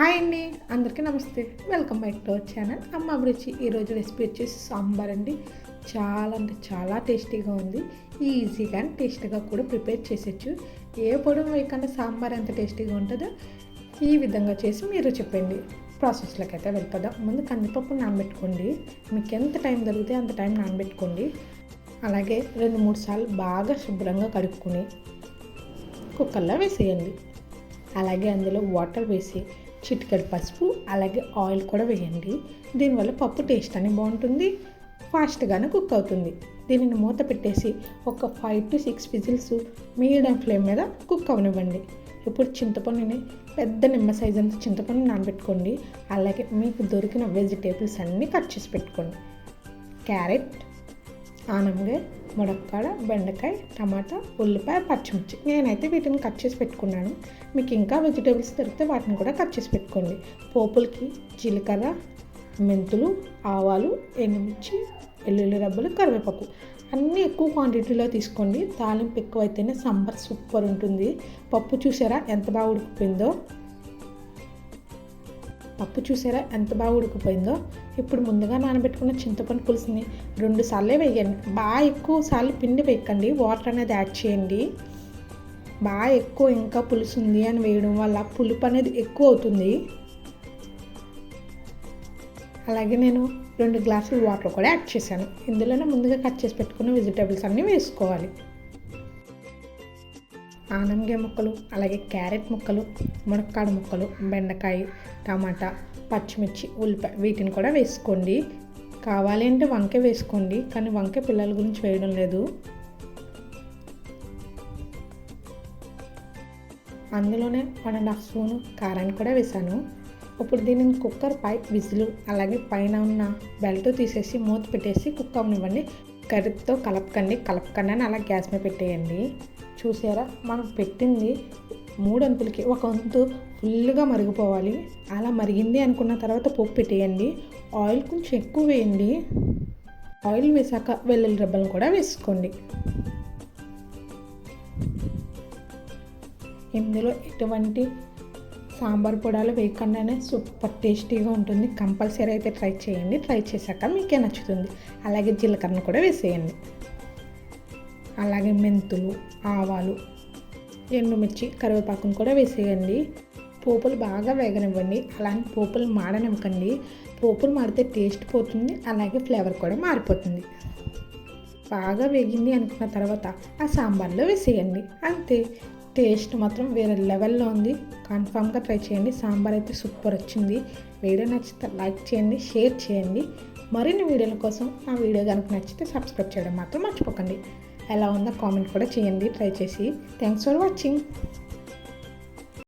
Hi అండి అందరికీ నమస్తే. Welcome back to channel. అమ్మ అభిరుచి. ఈరోజు రెసిపీ వచ్చేసి సాంబార్ అండి. చాలా అంటే చాలా టేస్టీగా ఉంది. ఈజీగా అండ్ టేస్టీగా కూడా ప్రిపేర్ చేసేచ్చు. ఏ పొడి వేయకుండా సాంబార్ ఎంత టేస్టీగా ఉంటుందో ఈ విధంగా చేసి మీరు చెప్పండి. ప్రాసెస్లోకి అయితే వెళ్తుందా. ముందు కందిపప్పు నానబెట్టుకోండి. మీకు ఎంత టైం దొరికితే అంత టైం నానబెట్టుకోండి. అలాగే రెండు మూడు సార్లు బాగా శుభ్రంగా కడుక్కుని కుక్కర్లో వేసేయండి. అలాగే అందులో వాటర్ వేసి చిటికెడు పసుపు అలాగే ఆయిల్ కూడా వేయండి. దీనివల్ల పప్పు టేస్ట్ అని బాగుంటుంది ఫాస్ట్గానే కుక్ అవుతుంది. దీనిని మూత పెట్టేసి ఒక five to six whistles medium flame మీద కుక్ అవనివ్వండి. ఇప్పుడు చింతపండుని పెద్ద నిమ్మ సైజ్ అంత చింతపండు నానబెట్టుకోండి. అలాగే మీకు దొరికిన వెజిటేబుల్స్ అన్నీ కట్ చేసి పెట్టుకోండి. క్యారెట్ ఆనంగా మునక్కాడ బెండకాయ టమాటా ఉల్లిపాయ పచ్చిమిర్చి. నేనైతే వీటిని కట్ చేసి పెట్టుకున్నాను. మీకు ఇంకా వెజిటేబుల్స్ దొరికితే వాటిని కూడా కట్ చేసి పెట్టుకోండి. పోపులకి జీలకర్ర మెంతులు ఆవాలు ఎండుమిర్చి వెల్లుల్లి రబ్బలు కరివేపాకు. అన్నీ ఎక్కువ క్వాంటిటీలో తీసుకోండి. తాలింపు ఎక్కువ అయితేనే సాంబార్ సూపర్ ఉంటుంది. పప్పు చూసారా? ఎంత బాగా ఉడికిపోయిందో. పప్పు చూసారా? ఎంత బాగా ఉడికిపోయిందో. ఇప్పుడు ముందుగా నానబెట్టుకున్న చింతపండు పులుసుని రెండు సార్లే వేయండి. బాగా ఎక్కువ సార్లు పిండి వేయకండి. వాటర్ అనేది యాడ్ చేయండి. బాగా ఎక్కువ ఇంకా పులుసు ఉంది అని వేయడం వల్ల పులుపు అనేది ఎక్కువ అవుతుంది. అలాగే నేను రెండు గ్లాసులు వాటర్ కూడా యాడ్ చేశాను. ఇందులోనే ముందుగా కట్ చేసి పెట్టుకున్న వెజిటేబుల్స్ అన్నీ వేసుకోవాలి. ఆనంగాయ ముక్కలు అలాగే క్యారెట్ ముక్కలు మునక్కాడ ముక్కలు బెండకాయ టమాటా పచ్చిమిర్చి ఉల్లిపాయ వీటిని కూడా వేసుకోండి. కావాలి అంటే వంకాయ వేసుకోండి కానీ వంకాయ పిల్లల గురించి వేయడం లేదు. అందులోనే వన్ అండ్ హాఫ్ స్పూన్ కారాన్ని కూడా వేసాను. ఇప్పుడు దీనిని కుక్కర్ పై విజిల్ అలాగే పైన ఉన్న బెల్ట్ తీసేసి మూత పెట్టేసి కుక్ అవనివ్వండి గరిటతో కలపకండి కలపకండి అని అలా గ్యాస్ మీద పెట్టేయండి. చూసారా? మనం పెట్టింది మూడు అంతులకి. ఒక వంతు ఫుల్గా మరిగిపోవాలి. అలా మరిగింది అనుకున్న తర్వాత పప్పు పెట్టేయండి. ఆయిల్ కొంచెం ఎక్కువ వేయండి. ఆయిల్ వేసాక వెల్లుల్లి రెబ్బలను కూడా వేసుకోండి. ఇందులో ఎటువంటి సాంబార్ పొడాలు వేయకుండానే సూపర్ టేస్టీగా ఉంటుంది. కంపల్సరీ అయితే ట్రై చేయండి. ట్రై చేశాక మీకే నచ్చుతుంది. అలాగే జీలకర్రను కూడా వేసేయండి. అలాగే మెంతులు ఆవాలు ఎండుమిర్చి కరివేపాకును కూడా వేసేయండి. పోపులు బాగా వేగనివ్వండి. అలాగే పోపులు మాడనివ్వకండి. పోపులు మాడితే టేస్ట్ పోతుంది. అలాగే ఫ్లేవర్ కూడా మారిపోతుంది. బాగా వేగింది అనుకున్న తర్వాత ఆ సాంబార్లో వేసేయండి. అంతే. టేస్ట్ మాత్రం వేరే లెవెల్లో ఉంది. కన్ఫామ్గా ట్రై చేయండి. సాంబార్ అయితే సూపర్ వచ్చింది. వీడియో నచ్చితే లైక్ చేయండి షేర్ చేయండి. మరిన్ని వీడియోల కోసం ఆ వీడియో కనుక నచ్చితే సబ్స్క్రైబ్ చేయడం మాత్రం మర్చిపోకండి. ఎలా ఉందో కామెంట్ కూడా చేయండి ట్రై చేసి. Thanks for watching.